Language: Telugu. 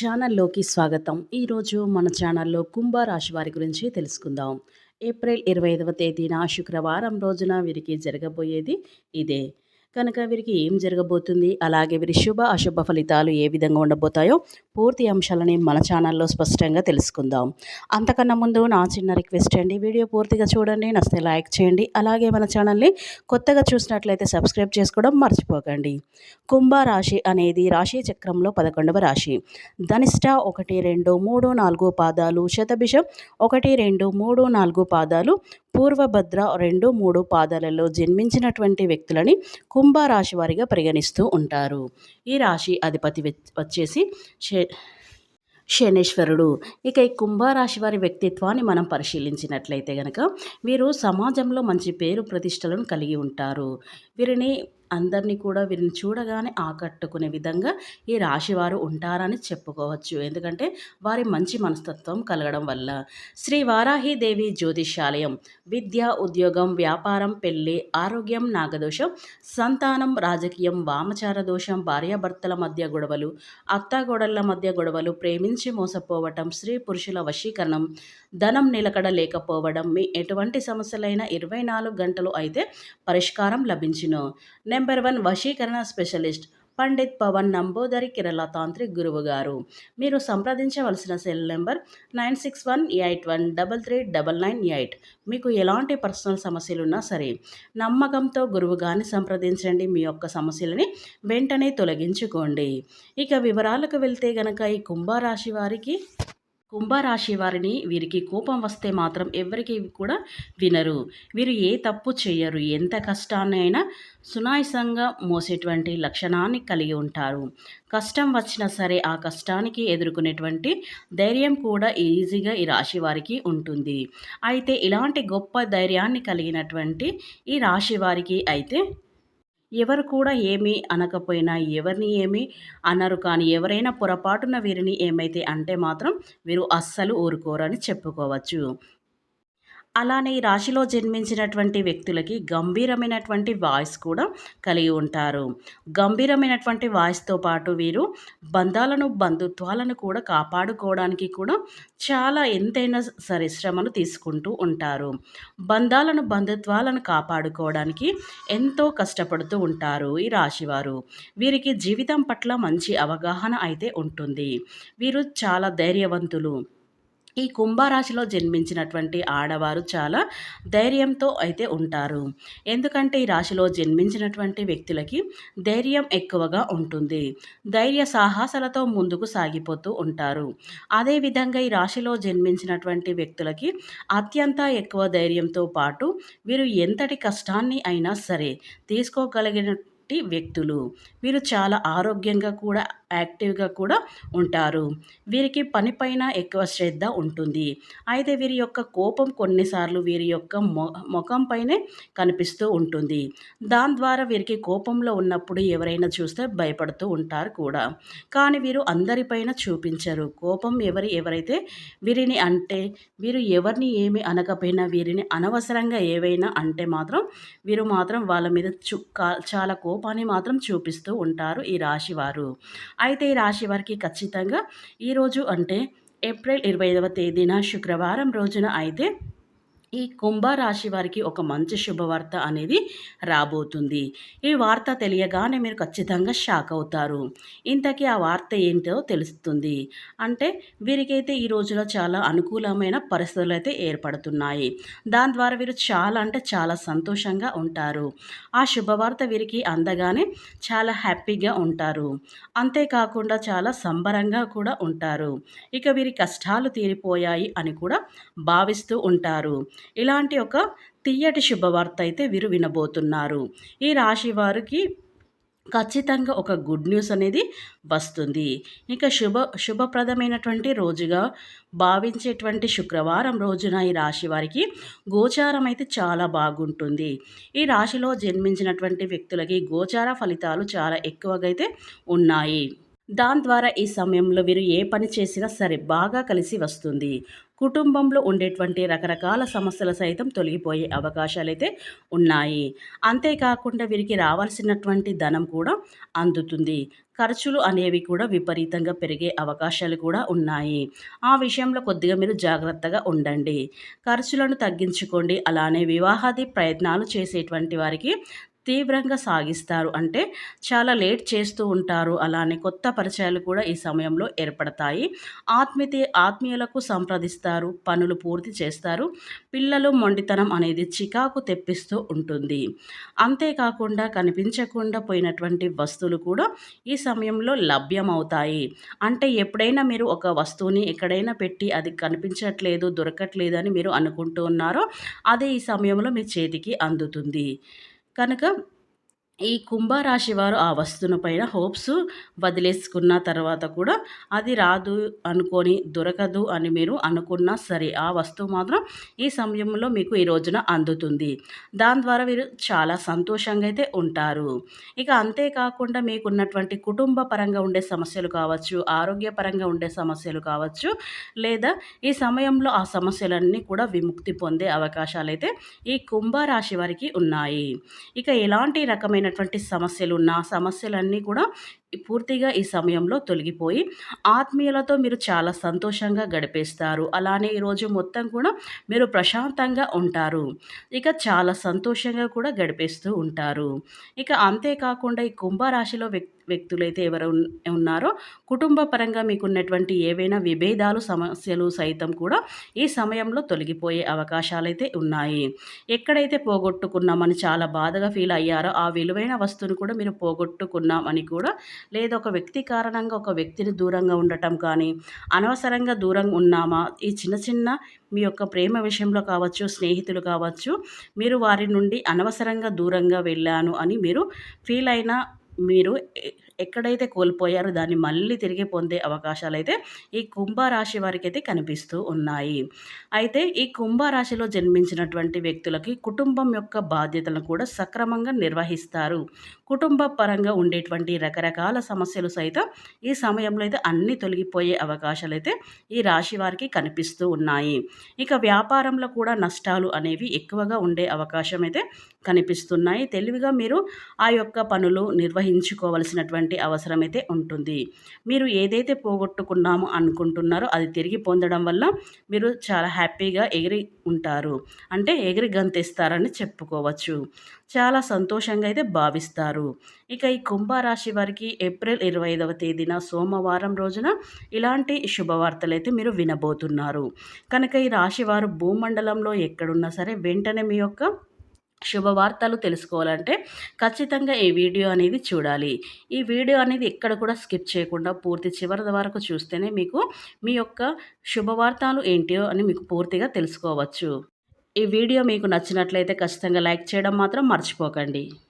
ఛానల్లోకి స్వాగతం. ఈరోజు మన ఛానల్లో కుంభరాశి వారి గురించి తెలుసుకుందాం. ఏప్రిల్ ఇరవై ఐదవ తేదీన శుక్రవారం రోజున వీరికి జరగబోయేది ఇదే. కనుక వీరికి ఏం జరగబోతుంది? అలాగే వీరి శుభ అశుభ ఫలితాలు ఏ విధంగా ఉండబోతాయో పూర్తి అంశాలని మన ఛానల్లో స్పష్టంగా తెలుసుకుందాం. అంతకన్నా ముందు నా చిన్న రిక్వెస్ట్ అండి. వీడియో పూర్తిగా చూడండి నస్తే లైక్ చేయండి. అలాగే మన ఛానల్ని కొత్తగా చూసినట్లయితే సబ్స్క్రైబ్ చేసుకోవడం మర్చిపోకండి. కుంభరాశి అనేది రాశి చక్రంలో పదకొండవ రాశి. ధనిష్ట ఒకటి రెండు మూడు నాలుగు పాదాలు. శతభిషం ఒకటి రెండు మూడు నాలుగు పాదాలు. పూర్వభద్ర రెండు మూడు పాదాలలో జన్మించినటువంటి వ్యక్తులని కుంభరాశి వారిగా పరిగణిస్తూ ఉంటారు. ఈ రాశి అధిపతి వచ్చేసి శనేశ్వరుడు. ఇక ఈ కుంభరాశి వారి వ్యక్తిత్వాన్ని మనం పరిశీలించినట్లయితే కనుక వీరు సమాజంలో మంచి పేరు ప్రతిష్టలను కలిగి ఉంటారు. వీరిని అందరినీ కూడా వీరిని చూడగానే ఆకట్టుకునే విధంగా ఈ రాశివారు ఉంటారని చెప్పుకోవచ్చు. ఎందుకంటే వారి మంచి మనస్తత్వం కలగడం వల్ల. శ్రీ వారాహిదేవి జ్యోతిషాలయం విద్య ఉద్యోగం వ్యాపారం పెళ్ళి ఆరోగ్యం నాగదోషం సంతానం రాజకీయం వామచార దోషం భార్యాభర్తల మధ్య గొడవలు అత్తాగోడళ్ళ మధ్య గొడవలు ప్రేమించి మోసపోవటం స్త్రీ పురుషుల వశీకరణం ధనం నిలకడ లేకపోవడం మీ ఎటువంటి సమస్యలైనా ఇరవై నాలుగు గంటలు అయితే పరిష్కారం లభించును. నెంబర్ వన్ వశీకరణ స్పెషలిస్ట్ పండిత్ పవన్ నంబోదరి కేరళ తాంత్రిక్ గురువు గారు మీరు సంప్రదించవలసిన cell number nine six one eight one double three double nine eight. మీకు ఎలాంటి పర్సనల్ సమస్యలు ఉన్నా సరే నమ్మకంతో గురువు గారిని సంప్రదించండి. మీ యొక్క సమస్యలని వెంటనే తొలగించుకోండి. ఇక వివరాలకు వెళ్తే గనక ఈ కుంభరాశి వారికి కుంభరాశి వారిని వీరికి కోపం వస్తే మాత్రం ఎవరికి కూడా వినరు. వీరు ఏ తప్పు చేయరు. ఎంత కష్టాన్నైనా సునాయసంగా మోసేటువంటి లక్షణాన్ని కలిగి ఉంటారు. కష్టం వచ్చినా సరే ఆ కష్టానికి ఎదుర్కొనేటువంటి ధైర్యం కూడా ఈజీగా ఈ రాశి వారికి ఉంటుంది. అయితే ఇలాంటి గొప్ప ధైర్యాన్ని కలిగినటువంటి ఈ రాశి వారికి అయితే ఎవరు కూడా ఏమీ అనకపోయినా ఎవరిని ఏమీ అనరు కానీ ఎవరైనా పొరపాటున వీరిని ఏమైతే అంటే మాత్రం వీరు అస్సలు ఊరుకోరని చెప్పుకోవచ్చు. అలానే ఈ రాశిలో జన్మించినటువంటి వ్యక్తులకి గంభీరమైనటువంటి వాయిస్ కూడా కలిగి ఉంటారు. గంభీరమైనటువంటి వాయిస్తో పాటు వీరు బంధాలను బంధుత్వాలను కూడా కాపాడుకోవడానికి కూడా చాలా ఎంతైనా సరే శ్రమను తీసుకుంటూ ఉంటారు. బంధాలను బంధుత్వాలను కాపాడుకోవడానికి ఎంతో కష్టపడుతూ ఉంటారు ఈ రాశివారు. వీరికి జీవితం పట్ల మంచి అవగాహన అయితే ఉంటుంది. వీరు చాలా ధైర్యవంతులు. ఈ కుంభరాశిలో జన్మించినటువంటి ఆడవారు చాలా ధైర్యంతో అయితే ఉంటారు. ఎందుకంటే ఈ రాశిలో జన్మించినటువంటి వ్యక్తులకి ధైర్యం ఎక్కువగా ఉంటుంది. ధైర్య సాహసాలతో ముందుకు సాగిపోతూ ఉంటారు. అదేవిధంగా ఈ రాశిలో జన్మించినటువంటి వ్యక్తులకి అత్యంత ఎక్కువ ధైర్యంతో పాటు వీరు ఎంతటి కష్టాన్ని అయినా సరే తీసుకోగలిగిన వ్యక్తులు. వీరు చాలా ఆరోగ్యంగా కూడా యాక్టివ్గా కూడా ఉంటారు. వీరికి పనిపైన ఎక్కువ శ్రద్ధ ఉంటుంది. అయితే వీరి యొక్క కోపం కొన్నిసార్లు వీరి యొక్క మొ ముఖంపైనే కనిపిస్తూ ఉంటుంది. దాని ద్వారా వీరికి కోపంలో ఉన్నప్పుడు ఎవరైనా చూస్తే భయపడుతూ ఉంటారు కూడా. కానీ వీరు అందరిపైన చూపించరు. కోపం ఎవరి ఎవరైతే వీరిని అంటే వీరు ఎవరిని ఏమి అనకపోయినా వీరిని అనవసరంగా ఏవైనా అంటే మాత్రం వీరు మాత్రం వాళ్ళ మీద చు చాలా కోపాన్ని మాత్రం చూపిస్తూ ఉంటారు ఈ రాశివారు. అయితే ఈ రాశి వారికి ఖచ్చితంగా ఈరోజు అంటే ఏప్రిల్ ఇరవై ఐదవ తేదీన శుక్రవారం రోజున అయితే ఈ కుంభరాశి వారికి ఒక మంచి శుభవార్త అనేది రాబోతుంది. ఈ వార్త తెలియగానే మీరు ఖచ్చితంగా షాక్ అవుతారు. ఇంతకీ ఆ వార్త ఏంటో తెలుస్తుంది. అంటే వీరికైతే ఈ రోజులో చాలా అనుకూలమైన పరిస్థితులు అయితే ఏర్పడుతున్నాయి. దాని ద్వారా వీరు చాలా అంటే చాలా సంతోషంగా ఉంటారు. ఆ శుభవార్త వీరికి అందగానే చాలా హ్యాపీగా ఉంటారు. అంతేకాకుండా చాలా సంబరంగా కూడా ఉంటారు. ఇక వీరి కష్టాలు తీరిపోయాయి అని కూడా భావిస్తూ ఉంటారు. ఇలాంటి ఒక తీయటి శుభవార్త అయితే వీరు వినబోతున్నారు. ఈ రాశి వారికి ఖచ్చితంగా ఒక గుడ్ న్యూస్ అనేది వస్తుంది. ఇక శుభ శుభప్రదమైనటువంటి రోజుగా భావించేటువంటి శుక్రవారం రోజున ఈ రాశి వారికి గోచారం అయితే చాలా బాగుంటుంది. ఈ రాశిలో జన్మించినటువంటి వ్యక్తులకి గోచార ఫలితాలు చాలా ఎక్కువగా అయితే ఉన్నాయి. దాని ద్వారా ఈ సమయంలో వీరు ఏ పని చేసినా సరే బాగా కలిసి వస్తుంది. కుటుంబంలో ఉండేటువంటి రకరకాల సమస్యలు సైతం తొలగిపోయే అవకాశాలైతే ఉన్నాయి. అంతేకాకుండా వీరికి రావాల్సినటువంటి ధనం కూడా అందుతుంది. ఖర్చులు అనేవి కూడా విపరీతంగా పెరిగే అవకాశాలు కూడా ఉన్నాయి. ఆ విషయంలో కొద్దిగా మీరు జాగ్రత్తగా ఉండండి. ఖర్చులను తగ్గించుకోండి. అలానే వివాహాది ప్రయత్నాలు చేసేటువంటి వారికి తీవ్రంగా సాగిస్తారు. అంటే చాలా లేట్ చేస్తూ ఉంటారు. అలానే కొత్త పరిచయాలు కూడా ఈ సమయంలో ఏర్పడతాయి. ఆత్మీయ ఆత్మీయులకు సంప్రదిస్తారు. పనులు పూర్తి చేస్తారు. పిల్లలు మొండితనం అనేది చికాకు తెప్పిస్తూ ఉంటుంది. అంతేకాకుండా కనిపించకుండా పోయినటువంటి వస్తువులు కూడా ఈ సమయంలో లభ్యమవుతాయి. అంటే ఎప్పుడైనా మీరు ఒక వస్తువుని ఎక్కడైనా పెట్టి అది కనిపించట్లేదు దొరకట్లేదు అని మీరు అనుకుంటూ ఉన్నారో అదే ఈ సమయంలో మీ చేతికి అందుతుంది. కనుక ఈ కుంభరాశి వారు ఆ వస్తువుని పైన హోప్స్ వదిలేసుకున్న తర్వాత కూడా అది రాదు అనుకొని దొరకదు అని మీరు అనుకున్నా సరే ఆ వస్తువు మాత్రం ఈ సమయంలో మీకు ఈ రోజున అందుతుంది. దాని ద్వారా మీరు చాలా సంతోషంగా అయితే ఉంటారు. ఇక అంతేకాకుండా మీకున్నటువంటి కుటుంబ పరంగా ఉండే సమస్యలు కావచ్చు ఆరోగ్యపరంగా ఉండే సమస్యలు కావచ్చు లేదా ఈ సమయంలో ఆ సమస్యలన్నీ కూడా విముక్తి పొందే అవకాశాలు అయితే ఈ కుంభరాశి వారికి ఉన్నాయి. ఇక ఎలాంటి రకమైన ఉన్నటువంటి సమస్యలు ఉన్న సమస్యలన్నీ కూడా పూర్తిగా ఈ సమయంలో తొలగిపోయి ఆత్మీయులతో మీరు చాలా సంతోషంగా గడిపేస్తారు. అలానే ఈరోజు మొత్తం కూడా మీరు ప్రశాంతంగా ఉంటారు. ఇక చాలా సంతోషంగా కూడా గడిపేస్తూ ఉంటారు. ఇక అంతేకాకుండా ఈ కుంభరాశిలో వ్యక్తి వ్యక్తులైతే ఎవరు ఉన్నారో కుటుంబ పరంగా మీకున్నటువంటి ఏవైనా విభేదాలు సమస్యలు సైతం కూడా ఈ సమయంలో తొలగిపోయే అవకాశాలైతే ఉన్నాయి. ఎక్కడైతే పోగొట్టుకున్నామని చాలా బాధగా ఫీల్ అయ్యారో ఆ విలువైన వస్తువును కూడా మీరు పోగొట్టుకున్నామని కూడా లేదా ఒక వ్యక్తి కారణంగా ఒక వ్యక్తిని దూరంగా ఉండటం కానీ అనవసరంగా దూరంగా ఉన్నామా? ఈ చిన్న చిన్న మీ యొక్క ప్రేమ విషయంలో కావచ్చు స్నేహితులు కావచ్చు మీరు వారి నుండి అనవసరంగా దూరంగా వెళ్ళాను అని మీరు ఫీల్ అయిన మీరు ఎక్కడైతే కోల్పోయారో దాన్ని మళ్ళీ తిరిగి పొందే అవకాశాలు అయితే ఈ కుంభరాశి వారికి అయితే కనిపిస్తూ ఉన్నాయి. అయితే ఈ కుంభరాశిలో జన్మించినటువంటి వ్యక్తులకి కుటుంబం యొక్క బాధ్యతలను కూడా సక్రమంగా నిర్వహిస్తారు. కుటుంబ పరంగా ఉండేటువంటి రకరకాల సమస్యలు సైతం ఈ సమయంలో అయితే అన్నీ తొలగిపోయే అవకాశాలు అయితే ఈ రాశి వారికి కనిపిస్తూ ఉన్నాయి. ఇక వ్యాపారంలో కూడా నష్టాలు అనేవి ఎక్కువగా ఉండే అవకాశం అయితే కనిపిస్తున్నాయి. తెలివిగా మీరు ఆ యొక్క పనులు నిర్వహించుకోవలసినటువంటి అవసరం అయితే ఉంటుంది. మీరు ఏదైతే పోగొట్టుకున్నామో అనుకుంటున్నారో అది తిరిగి పొందడం వల్ల మీరు చాలా హ్యాపీగా ఎగిరి ఉంటారు. అంటే ఎగిరి గంతేస్తారని చెప్పుకోవచ్చు. చాలా సంతోషంగా అయితే భావిస్తారు. ఇక ఈ కుంభరాశి వారికి ఏప్రిల్ ఇరవై ఐదవ తేదీన సోమవారం రోజున ఇలాంటి శుభవార్తలు అయితే మీరు వినబోతున్నారు. కనుక ఈ రాశి వారు భూమండలంలో ఎక్కడున్నా సరే వెంటనే మీ యొక్క శుభవార్తలు తెలుసుకోవాలంటే ఖచ్చితంగా ఈ వీడియో అనేది చూడాలి. ఈ వీడియో అనేది ఎక్కడ కూడా స్కిప్ చేయకుండా పూర్తి చివరి వరకు చూస్తేనే మీకు మీ యొక్క శుభవార్తలు ఏంటో అని మీకు పూర్తిగా తెలుసుకోవచ్చు. ఈ వీడియో మీకు నచ్చినట్లయితే ఖచ్చితంగా లైక్ చేయడం మాత్రం మర్చిపోకండి.